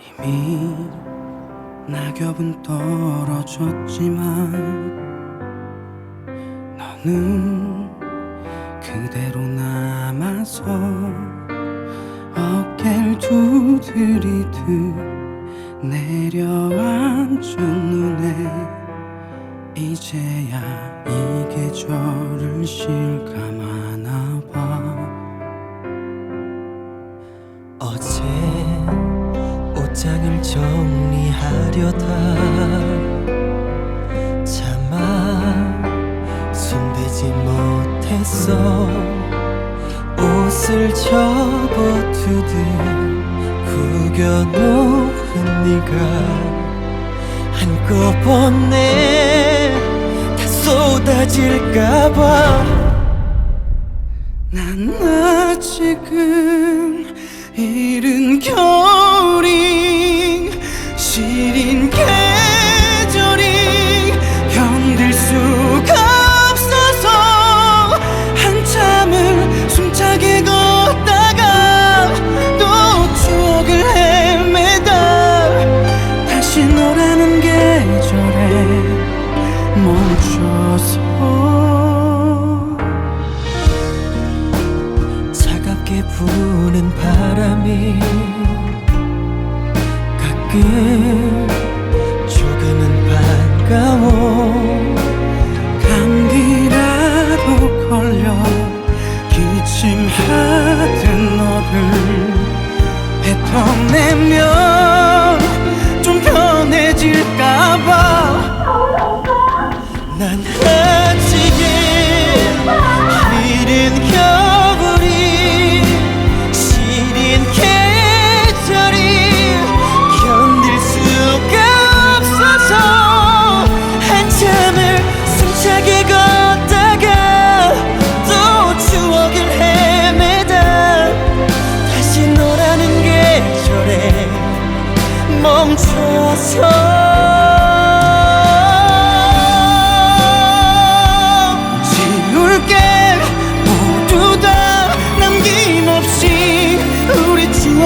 이미 낙엽은 떨어졌지만 너는 그대로 남아서 어깨를 두드리듯 내려앉은 눈에 이제야 이 계절을 실감 정리하려다. 차마 손대지 못했어 옷을 접어두듯 구겨놓은 네가 한꺼번에 다 쏟아질까봐. 난 아직은 이른 겨울 차갑게 부는 바람이 가끔 조금은 반가워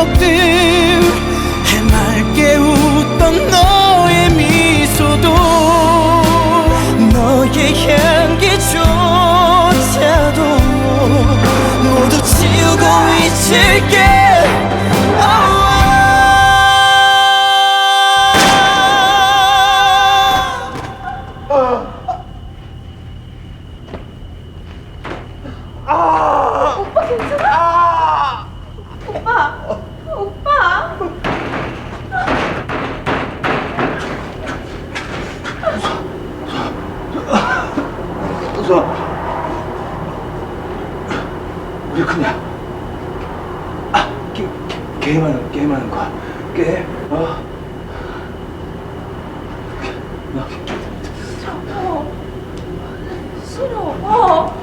우리 우선 우리 그냥 아 게, 게, 게임하는 게임하는 거야. 게임 어. 게- 어, 싫어. 어.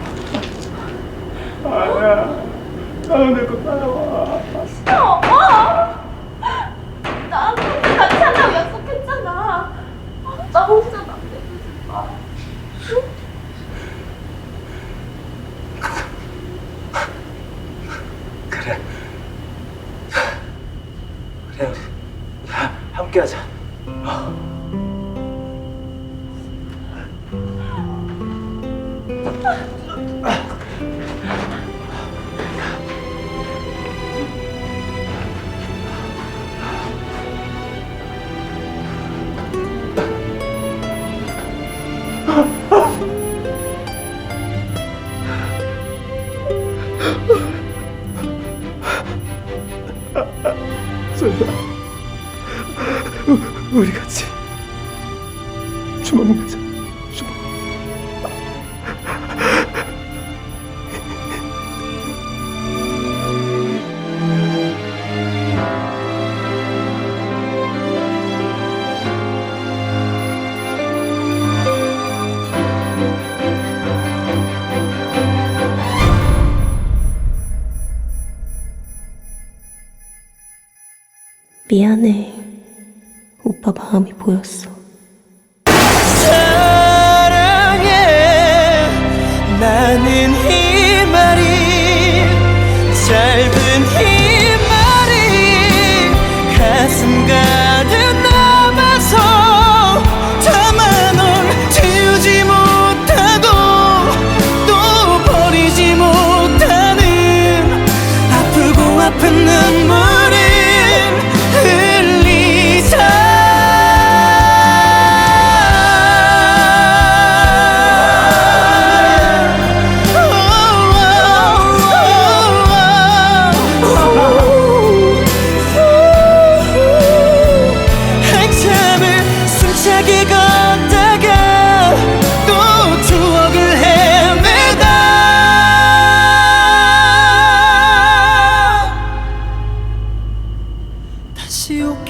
아니야. 나는 내거 따라와 싫어. 어. 나한테 같이 한다고 약속했잖아. 어, 나 혼자 남겨두지 마. 그래 그래 우리 하- 함께 하자 우- 우리 같이 주먹 미안해. 오빠 마음이 보였어. 사랑해 나는 이 말이 짧은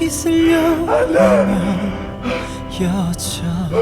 보면 여전히